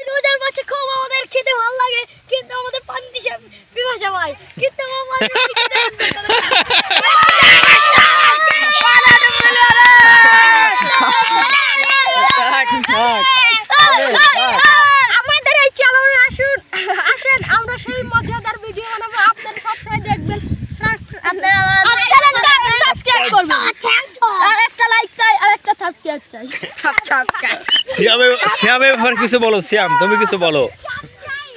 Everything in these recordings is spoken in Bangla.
রোজার মাছে খুব আমাদের খেতে ভালো লাগে কিন্তু আমাদের পানি দিশে পিপাসা ভাই কিন্তু আমার আমাদের এই চ্যানেলে আসুন আসেন আমরা সেই মজাদার ভিডিও বানাবো আপনারা সবসময় দেখবেন আপনারা আমাদের সাবস্ক্রাইব করবেন আর একটা লাইক চাই আর ব্যাপারে কিছু বলো শ্যাম তুমি কিছু বলো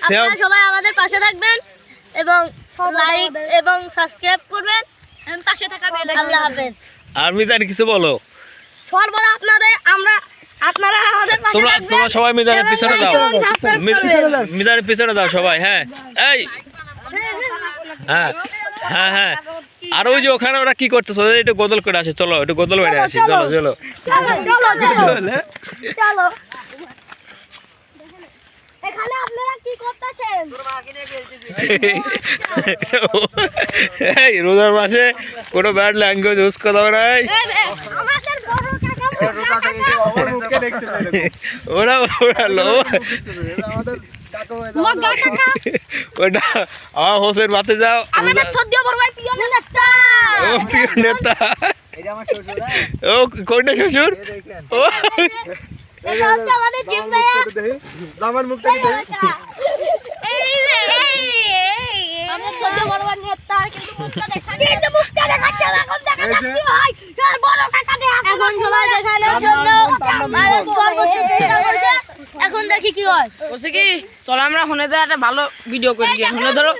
শ্যাম সবাই আমাদের পাশে থাকবেন এবং লাইক এবং সাবস্ক্রাইব করবেন এবং পাশে থাকা বেল আল্লাহ হাফেজ আর মিজান কিছু বলো সর্বদা আপনাদের আমরা আপনারা আমাদের পাশে তোমরা তোমরা সবাই মিজানের পিছনে করবেন। মিজানের পিছনে দাও সবাই হ্যাঁ এই হ্যাঁ হ্যাঁ হ্যাঁ আর ওই যে ওখানে ওরা কি করতেছে? ওদের একটু গোদল করে আসে। চলো একটু গোদল বেড়ে আসি। চলো চলো চলো। এখানে আপনারা কি করতেছেন? এই রোজার মাসে কোনো ব্যাড ল্যাঙ্গুয়েজ ইউজ করতে হবে না এই। আমাদের বড় কাকা ওরা ওরা লো ওটা আমার হোসেন মাতে যাও। আমাদের সদ্য বড় নেতা। ও প্রিয় নেতা। শ্বশুর ও আমার মুখটা এখন দেখা যাচ্ছে ভাই আর বড় কাকা দেখা এখন সবাই দেখানোর জন্য আমাদের সর্বোচ্চ চেষ্টা করছে এখন দেখি কি হয়। বলছে কি চলো আমরা ফোনে একটা ভালো ভিডিও করি ধরো